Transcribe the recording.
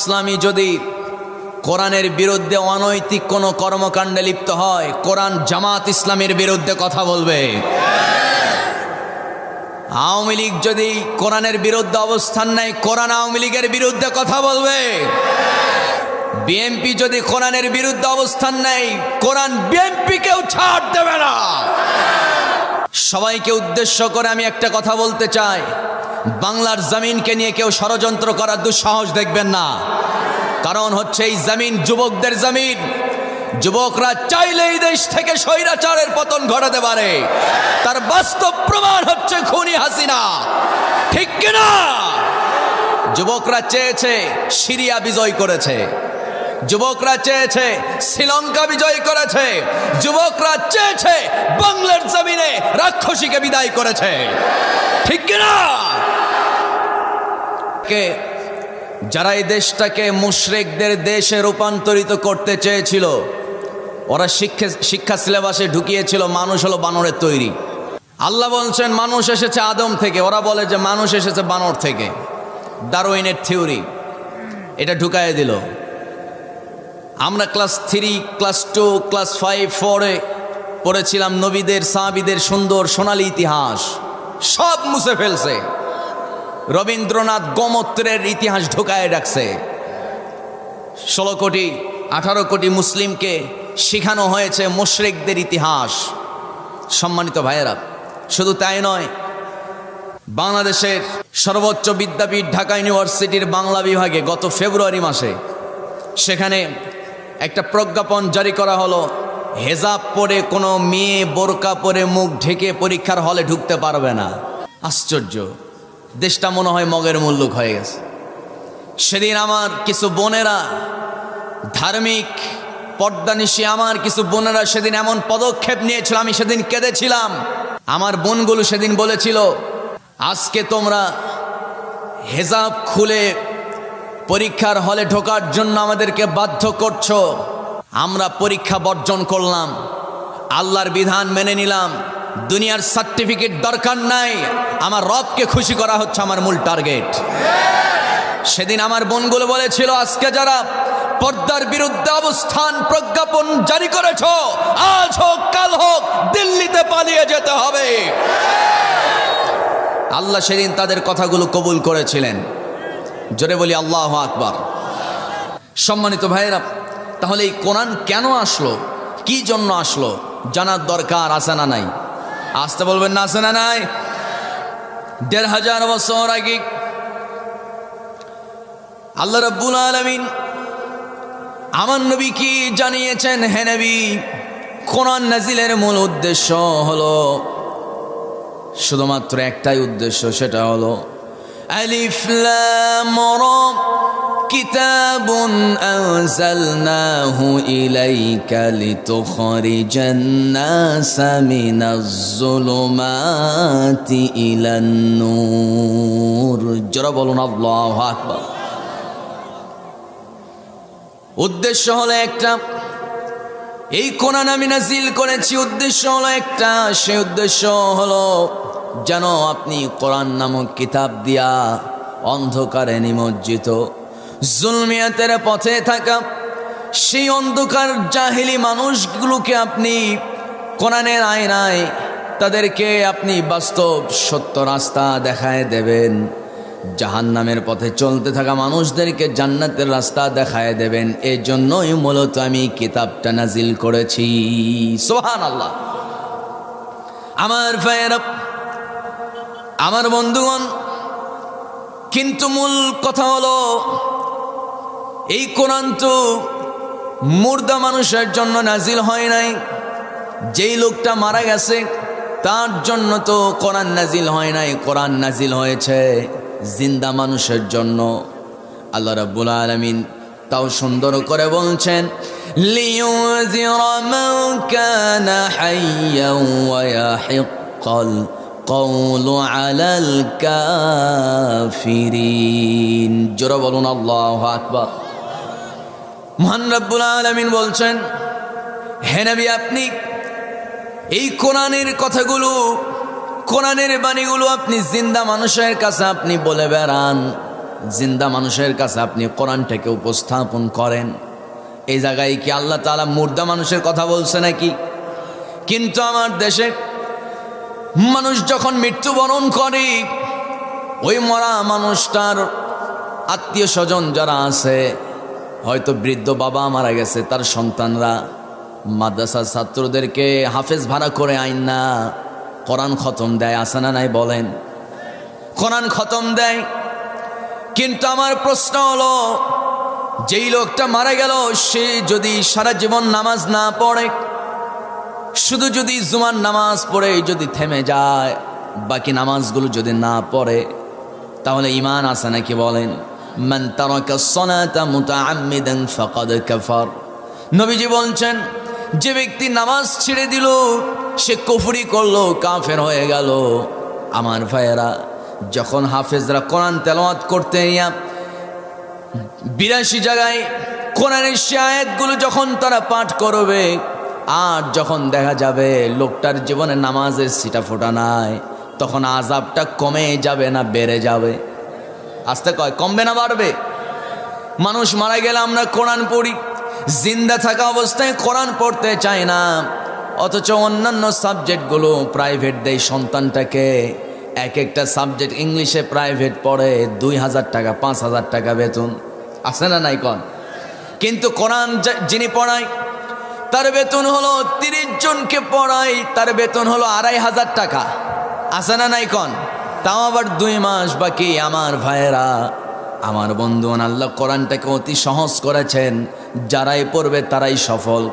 ইসলামী যদি কোরআনের বিরুদ্ধে অনৈতিক কোনো কর্মকাণ্ডে লিপ্ত হয়, কোরআন জামাত ইসলামের বিরুদ্ধে কথা বলবে। আওয়ামী লীগ যদি কোরআনের বিরুদ্ধে অবস্থান নেয়, কোরআন আওয়ামী লীগের বিরুদ্ধে কথা বলবে। বিএনপি যদি কোরআনের বিরুদ্ধে অবস্থান নেয়, কোরআন বিএনপি কেউ ছাড় দেবে না। সবাইকে উদ্দেশ্য করে আমি একটা কথা বলতে চাই। বাংলার জমিনকে নিয়ে কেউ ষড়যন্ত্র করার দুঃসাহস দেখবেন না। কারণ হচ্ছে এই জমিন যুবকদের জমিন। যুবকরা চাইলে এই দেশ থেকে স্বৈরাচারের পতন ঘটাতে পারে। তার বাস্তব প্রমাণ হচ্ছে খুনি হাসিনা। ঠিক কিনা? যুবকরা চেয়েছে সিরিয়া বিজয় করেছে। যুবকরা চেয়েছে শ্রীলঙ্কা বিজয় করেছে। যুবকরা চেয়েছে বাংলার জমিনে রাক্ষসীকে বিদায় করেছে। ঠিক কিনা? কে যারা এই দেশটাকে মুশরেকদের দেশে রূপান্তরিত করতে চেয়েছিল, ওরা শিক্ষা শিক্ষা সিলেবাসে ঢুকিয়েছিল, মানুষ হলো বানরের তৈরি। আল্লাহ বলছেন, মানুষ এসেছে আদম থেকে। ওরা বলে যে, মানুষ এসেছে বানর থেকে। দারোইনের থিওরি। এটা ঢুকায় দিল। আমরা class three, class two, class five, ফোরে পড়েছিলাম নবীদের, সাহাবিদের সুন্দর সোনালী ইতিহাস। সব মুছে ফেলছে। রবীন্দ্রনাথ গোমত্রের ইতিহাস ঢুকায় রাখছে। ষোলো কোটি, আঠারো কোটি মুসলিমকে শেখানো হয়েছে মুশরিকদের ইতিহাস। সম্মানিত ভাইয়েরা, শুধু তাই নয়, বাংলাদেশের সর্বোচ্চ বিদ্যাপীঠ ঢাকা ইউনিভার্সিটির বাংলা বিভাগে গত ফেব্রুয়ারি মাসে সেখানে একটা প্রজ্ঞাপন জারি করা হলো, হেজাব পরে কোনো মেয়ে বোরকা পরে মুখ ঢেকে পরীক্ষার হলে ঢুকতে পারবে না। আশ্চর্য। দেশটা মনে হয় মগের মুল্লুক হয়ে গেছে। সেদিন আমার কিছু বোনেরা ধার্মিক পর্দানিশী আমার কিছু বোনেরা সেদিন এমন পদক্ষেপ নিয়েছিল, আমি সেদিন কেঁদেছিলাম। আমার বোনগুলো সেদিন বলেছিল, আজকে তোমরা হেজাব খুলে পরীক্ষার হলে ঢোকার জন্য আমাদেরকে বাধ্য করছ। আমরা পরীক্ষা বর্জন করলাম, আল্লাহর বিধান মেনে নিলাম। দুনিয়ার সার্টিফিকেট দরকার নাই। আমার রবকে খুশি করা হচ্ছে আমার মূল টার্গেট। সেদিন আমার বোনগুলো বলেছিল, আজকে যারা পর্দার বিরুদ্ধে অবস্থান প্রজ্ঞাপন জারি করেছ, আজ হোক, কাল হোক, দিল্লিতে পালিয়ে যেতে হবে। আল্লাহ সেদিন তাদের কথাগুলো কবুল করেছিলেন। জোরে বলি, আল্লাহ আকবার। সম্মানিত ভাইয়েরা, তাহলে এই কোরআন কেন আসলো? কি জন্য আসলো? জানার দরকার আছে না নাই? আসতে বলবেন না আছে না নাই? দেড় হাজার বছর আগে আল্লাহ রব্বুল আলমিন আমার নবী কি জানিয়েছেন, হে নবী, কোরআন নাজিলের মূল উদ্দেশ্য হলো শুধুমাত্র একটাই উদ্দেশ্য, সেটা হলো আলিফ লাম রা كتاب أنزلناه إليك لتخرج الناس من الظلمات إلى النور جرب الله أكبر উদ্দেশ্য হলো একটা এই কোরআন আমি নাজিল করেছি উদ্দেশ্য হলো একটা সেই উদ্দেশ্য হলো যেন আপনি কোরআন নামক কিতাব দিয়া অন্ধকারে নিমজ্জিত। জুলমিয়াতের পথে থাকা সেই অন্ধকার জাহিলি মানুষগুলোকে আপনি কোরআনের আয়নায় তাদেরকে আপনি বাস্তব সত্য রাস্তা দেখায় দেবেন। জাহান্নামের পথে চলতে থাকা মানুষদেরকে জান্নাতের রাস্তা দেখায় দেবেন। এই জন্যই মূলত আমি কিতাবটা নাজিল করেছি। সোহান আল্লাহ আমার ভাইয়েরা আমার বন্ধুগণ, কিন্তু মূল কথা হলো, এই কোরআন তো মুর্দা মানুষের জন্য নাজিল হয় নাই। যেই লোকটা মারা গেছে, তার জন্য তো কোরআন নাজিল হয় নাই, কোরআন নাজিল হয়েছে জিন্দা মানুষের জন্য। আল্লাহ রাব্বুল আলামিন তাও সুন্দর করে বলছেন, লিউযিরা মান কানা হাইয়ান ওয়া ইয়াহিক্কাল কওলু আলাল কাফিরিন জোরে বলুন, আল্লাহু মহান রাব্বুল আলামিন বলছেন, হে আপনি এই কোরআনের কথাগুলো, কোরআনের বাণীগুলো আপনি জিন্দা মানুষের কাছে আপনি বলে বেড়ান। জিন্দা মানুষের কাছে আপনি কোরআনটাকে উপস্থাপন করেন। এই জায়গায় কি আল্লাহ তালা মুর্দা মানুষের কথা বলছে নাকি? কিন্তু আমার দেশে মানুষ যখন মৃত্যুবরণ করে, ওই মরা মানুষটার আত্মীয় স্বজন যারা আছে, হয়তো বৃদ্ধ বাবা মারা গেছে, তার সন্তানরা মাদ্রাসার ছাত্রদেরকে হাফেজ ভাড়া করে আইন না, কোরআন খতম দেয় আসে না নাই বলেন? কোরআন খতম দেয়। কিন্তু আমার প্রশ্ন হলো, যেই লোকটা মারা গেল, সে যদি সারা জীবন নামাজ না পড়ে শুধু যদি জুমার নামাজ পড়ে যদি থেমে যায়, বাকি নামাজগুলো যদি না পড়ে, তাহলে ইমান আছে নাকি বলেন? নবীজি বলছেন, যে ব্যক্তি নামাজ ছেড়ে দিল, সে কুফরি করল, কাফের হয়ে গেল। আমার ভাইয়েরা, যখন হাফেজরা কোরআন তেলাওয়াত করতে ইয়া বিরাশি জায়গায় কোরআনের সে আয়াতগুলো যখন তারা পাঠ করবে আর যখন দেখা যাবে লোকটার জীবনে নামাজের সিটা ফোটা নাই, তখন আজাবটা কমে যাবে না, বেড়ে যাবে। আস্তে কয়, কমবে না, বাড়বে। মানুষ মারা গেলে আমরা কোরআন পড়ি, জিন্দা থাকা অবস্থায় কোরআন পড়তে চাই না, অথচ অন্যান্য সাবজেক্টগুলো প্রাইভেট দেয় সন্তানটাকে। এক একটা সাবজেক্ট ইংলিশে প্রাইভেট পড়ে দুই হাজার টাকা, পাঁচ হাজার টাকা বেতন। আছে না নাই কন কিন্তু কোরআন যিনি পড়ায় তার বেতন হলো তিরিশ জনকে পড়াই, তার বেতন হলো আড়াই হাজার টাকা। আছে না নাই কন? তাও আবার দুই মাস বাকি, আমার ভাইয়েরা, আমার বন্ধু আল্লাহ কোরআনটাকে অতি সহজ করেছেন। যারাই পড়বে তারাই সফল।